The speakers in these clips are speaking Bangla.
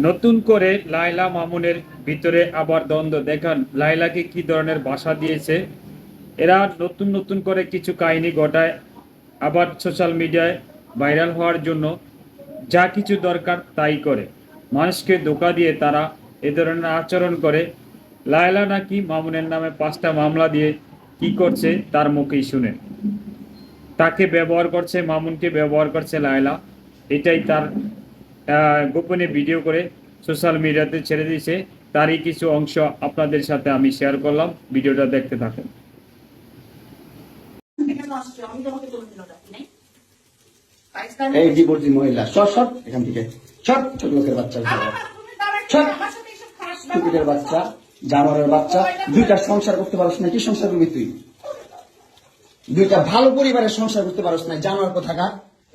নতুন করে লাইলা মামুনের ভিতরে আবার দ্বন্দ্ব। দেখান লাইলাকে কি ধরনের বাসা দিয়েছে। এরা নতুন নতুন করে কিছু কাহিনী ঘটায়, আবার সোশ্যাল মিডিয়ায় ভাইরাল হওয়ার জন্য যা কিছু দরকার তাই করে। মানুষকে ধোকা দিয়ে তারা এ ধরনের আচরণ করে। লায়লা নাকি মামুনের নামে পাঁচটা মামলা দিয়ে কি করছে তার মুখেই শুনে। তাকে ব্যবহার করছে, মামুনকে ব্যবহার করছে লায়লা। এটাই তার গোপনে ভিডিও করে সোশ্যাল মিডিয়াতে ছেড়ে দিয়েছে। তারই কিছু অংশ আপনাদের সাথে আমি শেয়ার করলাম। ভিডিওটা দেখতে থাকুন। এই ডিভোর্সি মহিলা সর সর এখান থেকে। সর ছোট লোকের বাচ্চা। সর। আমার সাথে এসব খারাপ কুকুরের বাচ্চা জানোয়ারের বাচ্চা। দুইটা সংসার করতে পারস না কি সংসার করবি তুই? দুইটা ভালো পরিবারের সংসার করতে পারস না জানোয়ার কোথাকার?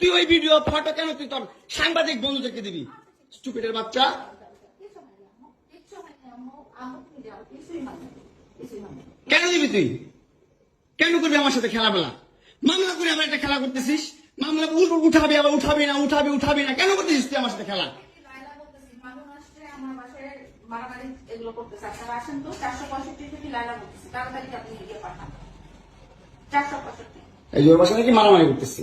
তুই ওই ভিডিও ফটো কেন তুই তোর সাংবাদিক বন্ধুদেরকে দিবি স্টুপিডের বাচ্চা। কেন দিবি তুই কেন করবি আমার সাথে খেলাবেলা মামলা করে আবার একটা খেলা করতেছিস মামলা উঠ- উঠাবি আবার উঠাবি না উঠাবি উঠাবি না কেন করতেছিস তুই আমার সাথে খেলা মারামারি এগুলো করতেছে। আপনারা আসেন তো, 465 থেকে লায়লা বলতেছি, তাড়াতাড়ি আপনি গিয়ে পাঠান। 465 এই জোর বাসা নাকি মারামারি করতেছি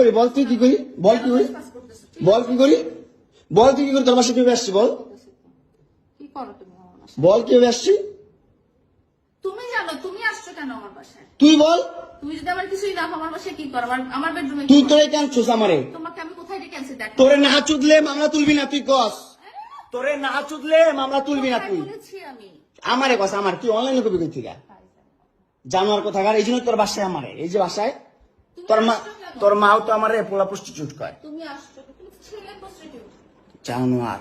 করি? বল তুই কি করি? বল কি করি? বল কি করি? বল তুই কি করি? তোর বাসায় কীভাবে আসছি বল? বল কীভাবে আসছি? তুমি জানো তুমি আসছো কেন আমার বাসায়? তুই বল। তুমি যদি আমার কিছুই না আমার বাসায় কি করো? আমার আমার বেডরুমে তুই তোরে কেন ছুস আমারে? তোমাকে আমি কোথায় ডেকে আনছি দেখো। তোরে না চুদলে মামলা তুলবি না তুই কস। তোরে না চুদলে মামলা তুলবি না তুই। আমারে কথা আমার। তুই অনলাইনে কবি কই থেকে জানোয়ার কোথাকার? এই জন্য তোর বাসায় আমারে। এই যে বাসায় তোর মা তোর মাও তো আমারে পোলা প্রস্টিটিউট করে তুমি আসছো। তুমি ছেলে প্রস্টিটিউট জানোয়ার।